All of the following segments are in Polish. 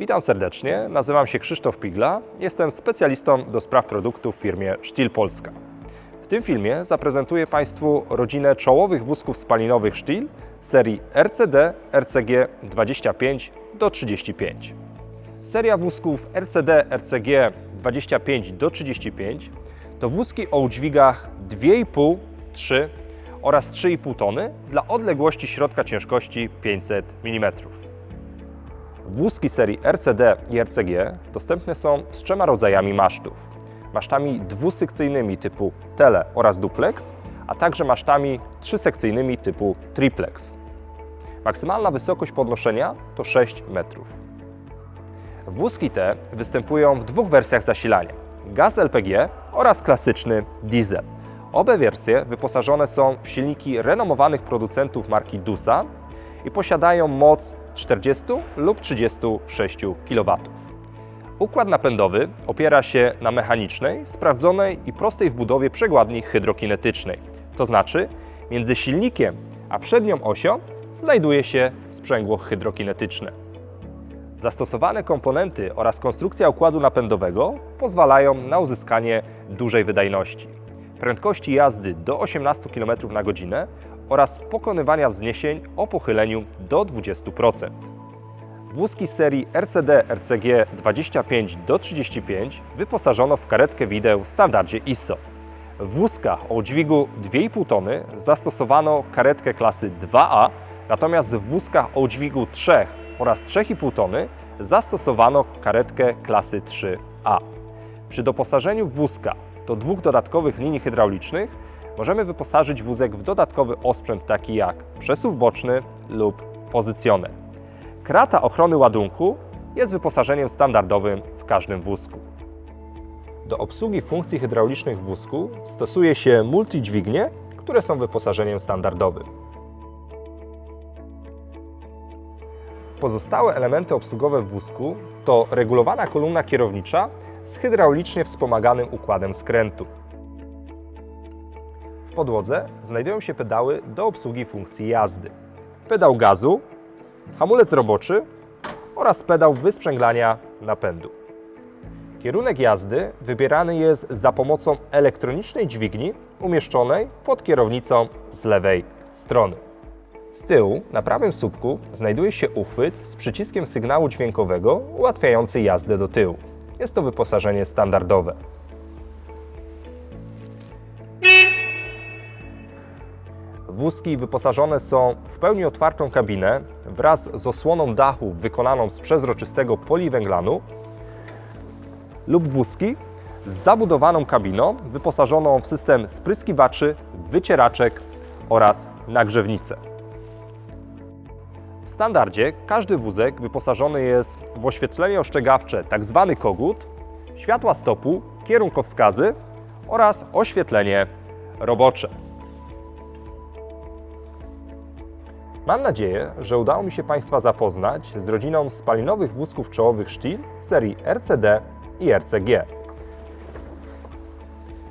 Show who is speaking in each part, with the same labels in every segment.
Speaker 1: Witam serdecznie, nazywam się Krzysztof Pigla, jestem specjalistą do spraw produktów w firmie Stihl Polska. W tym filmie zaprezentuję Państwu rodzinę czołowych wózków spalinowych Stihl serii RCD RCG 25 do 35. Seria wózków RCD RCG 25 do 35 to wózki o udźwigach 2,5, 3 oraz 3,5 tony dla odległości środka ciężkości 500 mm. Wózki serii RCD i RCG dostępne są z trzema rodzajami masztów. Masztami dwusekcyjnymi typu tele oraz duplex, a także masztami trzysekcyjnymi typu triplex. Maksymalna wysokość podnoszenia to 6 metrów. Wózki te występują w dwóch wersjach zasilania: gaz LPG oraz klasyczny diesel. Obe wersje wyposażone są w silniki renomowanych producentów marki DUSA i posiadają moc 40 lub 36 kW. Układ napędowy opiera się na mechanicznej, sprawdzonej i prostej w budowie przekładni hydrokinetycznej. To znaczy, między silnikiem a przednią osią znajduje się sprzęgło hydrokinetyczne. Zastosowane komponenty oraz konstrukcja układu napędowego pozwalają na uzyskanie dużej wydajności, prędkości jazdy do 18 km na godzinę oraz pokonywania wzniesień o pochyleniu do 20%. Wózki serii RCD RCG 25 do 35 wyposażono w karetkę wideł w standardzie ISO. W wózkach o dźwigu 2,5 tony zastosowano karetkę klasy 2A, natomiast w wózkach o dźwigu 3 oraz 3,5 tony zastosowano karetkę klasy 3A. Przy doposażeniu wózka do dwóch dodatkowych linii hydraulicznych możemy wyposażyć wózek w dodatkowy osprzęt taki jak przesuw boczny lub pozycjoner. Krata ochrony ładunku jest wyposażeniem standardowym w każdym wózku. Do obsługi funkcji hydraulicznych w wózku stosuje się multidźwignie, które są wyposażeniem standardowym. Pozostałe elementy obsługowe w wózku to regulowana kolumna kierownicza z hydraulicznie wspomaganym układem skrętu. Podłodze znajdują się pedały do obsługi funkcji jazdy. Pedał gazu, hamulec roboczy oraz pedał wysprzęglania napędu. Kierunek jazdy wybierany jest za pomocą elektronicznej dźwigni umieszczonej pod kierownicą z lewej strony. Z tyłu, na prawym słupku, znajduje się uchwyt z przyciskiem sygnału dźwiękowego ułatwiający jazdę do tyłu. Jest to wyposażenie standardowe. Wózki wyposażone są w pełni otwartą kabinę wraz z osłoną dachu wykonaną z przezroczystego poliwęglanu lub wózki z zabudowaną kabiną wyposażoną w system spryskiwaczy, wycieraczek oraz nagrzewnicę. W standardzie każdy wózek wyposażony jest w oświetlenie ostrzegawcze tzw. kogut, światła stopu, kierunkowskazy oraz oświetlenie robocze. Mam nadzieję, że udało mi się Państwa zapoznać z rodziną spalinowych wózków czołowych Stihl serii RCD i RCG.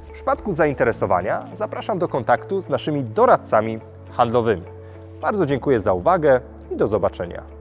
Speaker 1: W przypadku zainteresowania zapraszam do kontaktu z naszymi doradcami handlowymi. Bardzo dziękuję za uwagę i do zobaczenia.